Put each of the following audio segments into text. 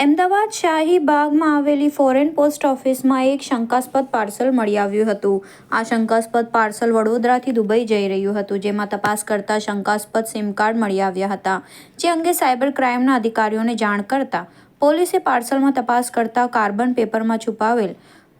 અમદાવાદ શાહી બાગમાં આવેલી foreign post ઓફિસમાં એક શંકાસ્પદ પાર્સલ મળી આવ્યું હતું. આ શંકાસ્પદ પાર્સલ વડોદરાથી દુબઈ જઈ રહ્યું હતું, જેમાં તપાસ કરતા શંકાસ્પદ સિમ કાર્ડ મળી આવ્યા હતા. જે અંગે સાયબર ક્રાઇમના અધિકારીઓને જાણ કરતા પોલીસે પાર્સલમાં તપાસ કરતા કાર્બન પેપરમાં છુપાવેલ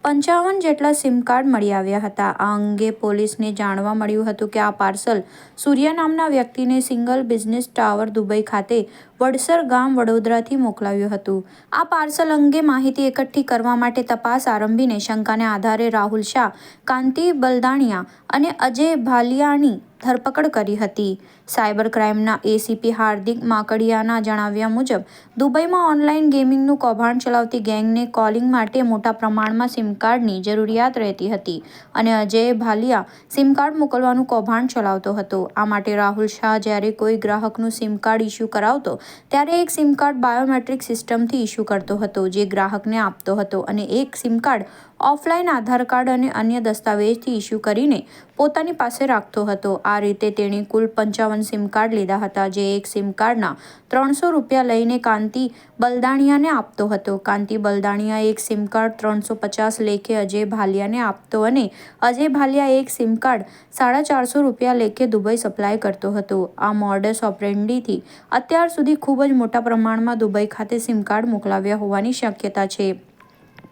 પંચાવન જેટલા સિમ કાર્ડ મળી આવ્યા હતા. આ અંગે પોલીસને જાણવા મળ્યું હતું કે આ પાર્સલ સૂર્ય નામના વ્યક્તિને સિંગલ બિઝનેસ ટાવર દુબઈ ખાતે વડસર ગામ વડોદરાથી મોકલાવ્યું હતું. આ પાર્સલ અંગે માહિતી એકઠી કરવા માટે તપાસ આરંભીને શંકાને આધારે રાહુલ શાહ, કાંતિ બલદાણિયા અને અજય ભાલિયાની ધરપકડ કરી હતી. સાયબર ક્રાઇમના એસીપી હાર્દિક માકડિયાના જણાવ્યા મુજબ, દુબઈમાં ઓનલાઈન ગેમિંગનું કૌભાંડ ચલાવતી ગેંગને કોલિંગ માટે મોટા પ્રમાણમાં સિમ કાર્ડની જરૂરિયાત રહેતી હતી અને અજય ભાલિયા સિમ કાર્ડ મોકલવાનું કૌભાંડ ચલાવતો હતો. આ માટે રાહુલ શાહ જ્યારે કોઈ ગ્રાહકનું સિમ કાર્ડ ઇસ્યુ કરાવતો ત્યારે એક સિમ કાર્ડ બાયોમેટ્રિક સિસ્ટમથી ઇસ્યુ કરતો હતો, જે ગ્રાહકને આપતો હતો અને એક SIM card offline Aadhaar card અને અન્ય દસ્તાવેજથી ઇસ્યુ કરીને પોતાની પાસે રાખતો હતો. આ રીતે તેણે કુલ પંચાવન સિમ કાર્ડ લીધા હતા, જે એક સિમ કાર્ડના ત્રણસો રૂપિયા લઈને કાંતિ બલદાણિયાને આપતો હતો. કાંતિ બલદાણિયા એક સિમ કાર્ડ ત્રણસો પચાસ લેખે અજય ભાલિયાને આપતો અને અજય ભાલિયા એક સિમ કાર્ડ સાડા ચારસો રૂપિયા લેખે દુબઈ સપ્લાય કરતો હતો. આ મોડસ ઓપરેન્ડીથી અત્યાર સુધી ખૂબ જ મોટા પ્રમાણમાં દુબઈ ખાતે સિમ કાર્ડ મોકલાવ્યા હોવાની શક્યતા છે.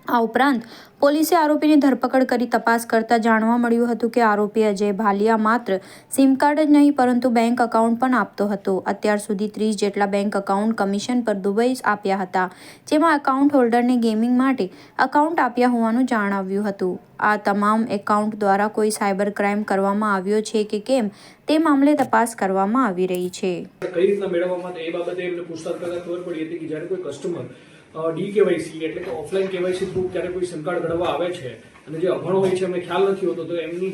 આ ઉપરાંત પોલીસે આરોપીની ધરપકડ કરી તપાસ કરતા જાણવા મળ્યું હતું કે આરોપી અજય ભાલિયા માત્ર સિમ કાર્ડ જ નહીં, પરંતુ બેંક એકાઉન્ટ પણ આપતો હતો. અત્યાર સુધી ત્રીસ જેટલા બેંક એકાઉન્ટ કમિશન પર દુબઈ આપ્યા હતા, જેમાં એકાઉન્ટ હોલ્ડરને ગેમિંગ માટે એકાઉન્ટ આપ્યા હોવાનું જણાવ્યું હતું. આ તમામ એકાઉન્ટ દ્વારા કોઈ સાયબર ક્રાઇમ કરવામાં આવ્યો છે કે કેમ, તે મામલે તપાસ કરવામાં આવી રહી છે. ડી કેવાયસી એટલે કે ઓફલાઈન કેવાયસી થ્રુ જ્યારે કોઈ સિમ ઘડવા આવે છે અને જે અભણ હોય છે એમને ખ્યાલ નથી હોતો તો એમની